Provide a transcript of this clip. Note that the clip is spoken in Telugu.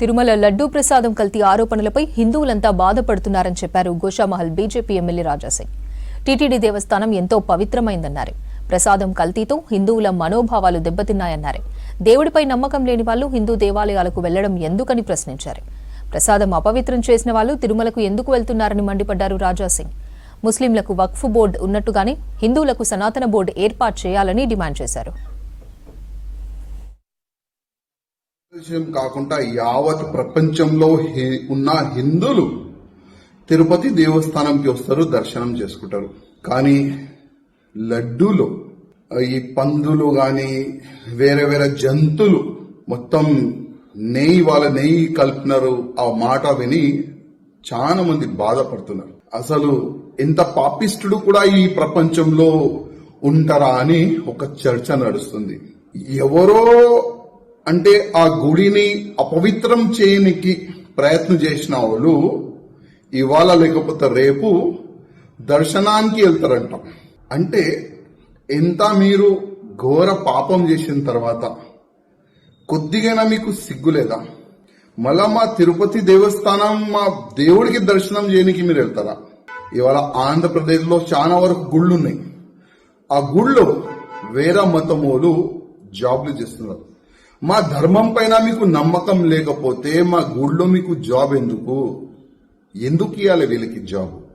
తిరుమల లడ్డూ ప్రసాదం కల్తీ ఆరోపణలపై హిందువులంతా బాధపడుతున్నారని చెప్పారు Goshamahal BJP MLA Raja Singh. TTD దేవస్థానం ఎంతో పవిత్రమైందన్నారు. ప్రసాదం కల్తీతో హిందువుల మనోభావాలు దెబ్బతిన్నాయన్నారు. దేవుడిపై నమ్మకం లేని వాళ్ళు హిందూ దేవాలయాలకు వెళ్ళడం ఎందుకని ప్రశ్నించారు. ప్రసాదం అపవిత్రం చేసిన వాళ్ళు తిరుమలకు ఎందుకు వెళ్తున్నారని మండిపడ్డారు రాజాసింగ్. ముస్లింలకు వక్ఫ్ బోర్డు ఉన్నట్టుగానే హిందువులకు సనాతన బోర్డు ఏర్పాటు చేయాలని డిమాండ్ చేశారు. విషయం కాకుండా యావత్ ప్రపంచంలో ఉన్న హిందువులు తిరుపతి దేవస్థానంకి వస్తారు దర్శనం చేసుకుంటారు. కానీ లడ్డూలో ఈ పందులు కానీ వేరే వేరే జంతువులు మొత్తం నెయ్యి వాళ్ళ నెయ్యి కలిపినారు ఆ మాట విని చాలా మంది బాధపడుతున్నారు. అసలు ఎంత పాపిష్టుడు కూడా ఈ ప్రపంచంలో ఉంటారా అని ఒక చర్చ నడుస్తుంది. ఎవరో అంటే ఆ గుడిని అపవిత్రం చేయనికి ప్రయత్నం చేసిన వాళ్ళు ఇవాళ లేకపోతే రేపు దర్శనానికి వెళ్తారంట. అంటే ఎంత మీరు ఘోర పాపం చేసిన తర్వాత కొద్దిగైనా మీకు సిగ్గులేదా మళ్ళా మా తిరుపతి దేవస్థానం మా దేవుడికి దర్శనం చేయడానికి మీరు వెళ్తారా? ఇవాళ ఆంధ్రప్రదేశ్లో చాలా వరకు గుళ్ళు ఉన్నాయి ఆ గుళ్ళో వేరే మతములు జాబ్లు చేస్తున్నారు. మా ధర్మం పైన మీకు నమ్మకం లేకపోతే మా గుళ్ళో మీకు జాబ్ ఎందుకు? ఎందుకు ఇవ్వాలి వీళ్ళకి జాబ్?